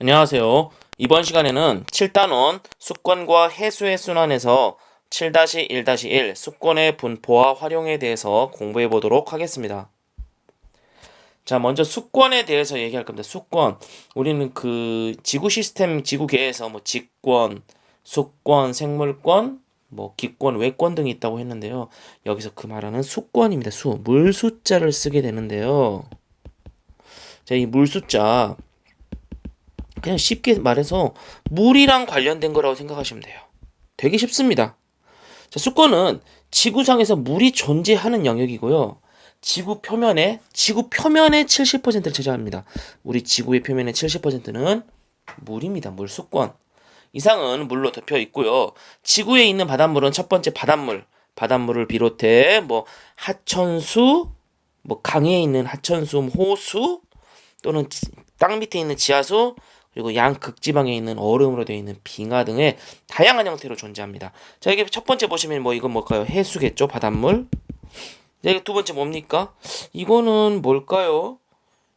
안녕하세요. 이번 시간에는 7단원 수권과 해수의 순환에서 7-1-1 수권의 분포와 활용에 대해서 공부해 보도록 하겠습니다. 자, 먼저 수권에 대해서 얘기할 겁니다. 수권. 우리는 그 지구 시스템, 지구계에서 뭐 직권, 수권, 생물권, 뭐 기권, 외권 등이 있다고 했는데요. 여기서 그 말하는 수권입니다. 수, 물 숫자를 쓰게 되는데요. 자, 이 물 숫자 그냥 쉽게 말해서 물이랑 관련된 거라고 생각하시면 돼요. 되게 쉽습니다. 자, 수권은 지구상에서 물이 존재하는 영역이고요. 지구 표면에 지구 표면의 70%를 차지합니다. 우리 지구의 표면의 70%는 물입니다. 물 수권. 이상은 물로 덮여 있고요. 지구에 있는 바닷물은 첫 번째 바닷물, 바닷물을 비롯해 뭐 하천수, 뭐 강에 있는 하천수, 호수 또는 지- 땅 밑에 있는 지하수 그리고 양 극지방에 있는 얼음으로 되어 있는 빙하 등의 다양한 형태로 존재합니다. 자, 이게 첫 번째 보시면 뭐 이건 뭘까요? 해수겠죠? 바닷물. 자, 이게 두 번째 뭡니까? 이거는 뭘까요?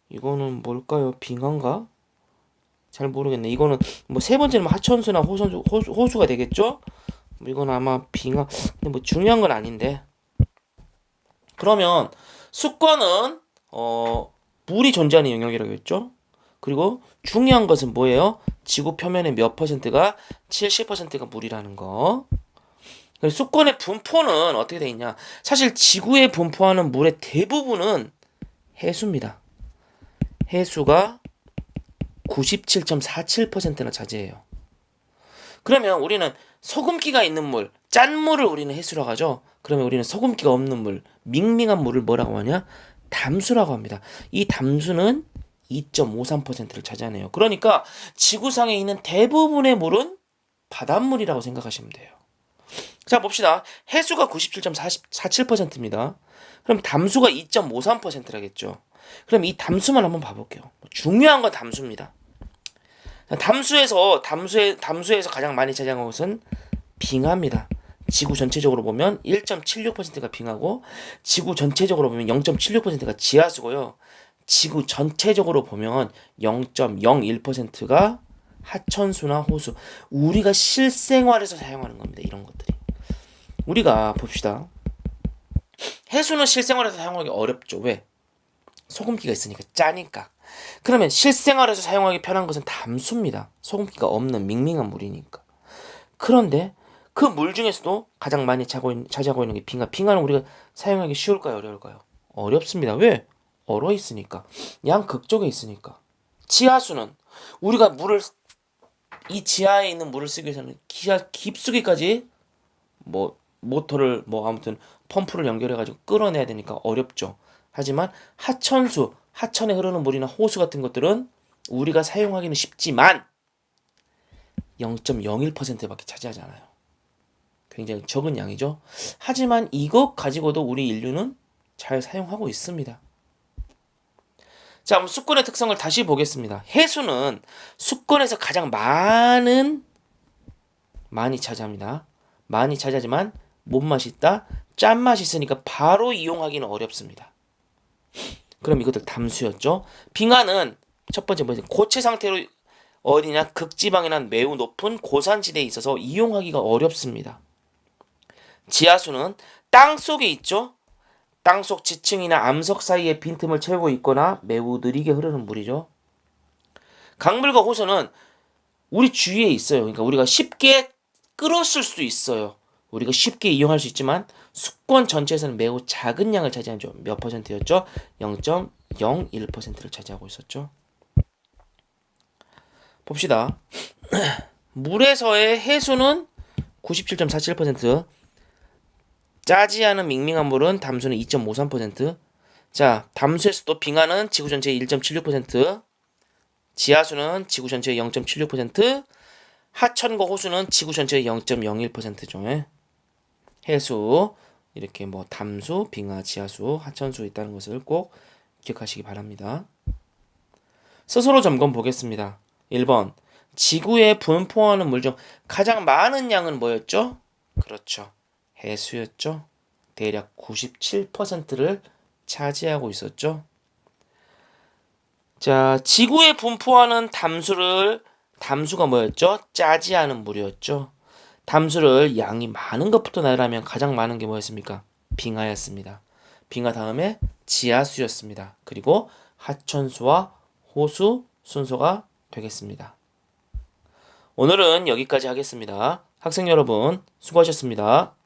이거는 뭘까요? 빙하인가? 잘 모르겠네. 이거는 뭐 세 번째는 뭐 하천수나 호선수, 호수, 호수가 되겠죠? 뭐 이건 아마 빙하. 근데 뭐 중요한 건 아닌데. 그러면 수권은 어 물이 존재하는 영역이라고 했죠? 그리고 중요한 것은 뭐예요? 지구 표면의 몇 퍼센트가 70%가 물이라는 거. 수권의 분포는 어떻게 돼 있냐? 사실 지구에 분포하는 물의 대부분은 해수입니다. 해수가 97.47%나 차지해요. 그러면 우리는 소금기가 있는 물, 짠 물을 우리는 해수라고 하죠. 그러면 우리는 소금기가 없는 물, 밍밍한 물을 뭐라고 하냐? 담수라고 합니다. 이 담수는 2.53%를 차지하네요. 그러니까 지구상에 있는 대부분의 물은 바닷물이라고 생각하시면 돼요. 자, 봅시다. 해수가 97.47%입니다. 그럼 담수가 2.53%라겠죠. 그럼 이 담수만 한번 봐볼게요. 중요한 건 담수입니다. 자, 담수에서 담수에 담수에서 가장 많이 차지하는 것은 빙하입니다. 지구 전체적으로 보면 1.76%가 빙하고 지구 전체적으로 보면 0.76%가 지하수고요. 지구 전체적으로 보면 0.01%가 하천수나 호수. 우리가 실생활에서 사용하는 겁니다. 이런 것들이. 우리가 봅시다. 해수는 실생활에서 사용하기 어렵죠. 왜? 소금기가 있으니까 짜니까. 그러면 실생활에서 사용하기 편한 것은 담수입니다. 소금기가 없는 밍밍한 물이니까. 그런데 그 물 중에서도 가장 많이 차고 있- 차지하고 있는 게 빙하. 빙하는 우리가 사용하기 쉬울까요? 어려울까요? 어렵습니다. 왜? 얼어 있으니까. 양극적에 있으니까. 지하수는 우리가 물을 이 지하에 있는 물을 쓰기 위해서는 기하 깊숙이까지 뭐 모터를 뭐 아무튼 펌프를 연결해 가지고 끌어내야 되니까 어렵죠. 하지만 하천수, 하천에 흐르는 물이나 호수 같은 것들은 우리가 사용하기는 쉽지만 0.01%밖에 차지하지 않아요. 굉장히 적은 양이죠. 하지만 이것 가지고도 우리 인류는 잘 사용하고 있습니다. 자, 그럼 수권의 특성을 다시 보겠습니다. 해수는 수권에서 가장 많은 많이 차지합니다. 많이 차지하지만 못 맛이 있다. 짠맛이 있으니까 바로 이용하기는 어렵습니다. 그럼 이것들 담수였죠. 빙하는 첫 번째 뭐지? 고체 상태로 어디냐 극지방이나 매우 높은 고산지대에 있어서 이용하기가 어렵습니다. 지하수는 땅 속에 있죠. 땅속 지층이나 암석 사이에 빈틈을 채우고 있거나 매우 느리게 흐르는 물이죠. 강물과 호수는 우리 주위에 있어요. 그러니까 우리가 쉽게 끌었을 수도 있어요. 우리가 쉽게 이용할 수 있지만 수권 전체에서는 매우 작은 양을 차지하죠. 몇 퍼센트였죠? 0.01%를 차지하고 있었죠. 봅시다. 물에서의 해수는 97.47%, 짜지 않은 밍밍한 물은 담수는 2.53%, 자, 담수에서도 빙하는 지구 전체의 1.76%, 지하수는 지구 전체의 0.76%, 하천과 호수는 지구 전체의 0.01%죠. 예. 해수 이렇게 뭐 담수, 빙하, 지하수, 하천수 있다는 것을 꼭 기억하시기 바랍니다. 스스로 점검 보겠습니다. 1번. 지구에 분포하는 물 중 가장 많은 양은 뭐였죠? 그렇죠. 해수였죠. 대략 97%를 차지하고 있었죠. 자, 지구에 분포하는 담수를 담수가 뭐였죠? 짜지 않은 물이었죠. 담수를 양이 많은 것부터 나열하면 가장 많은 게 뭐였습니까? 빙하였습니다. 빙하 다음에 지하수였습니다. 그리고 하천수와 호수 순서가 되겠습니다. 오늘은 여기까지 하겠습니다. 학생 여러분, 수고하셨습니다.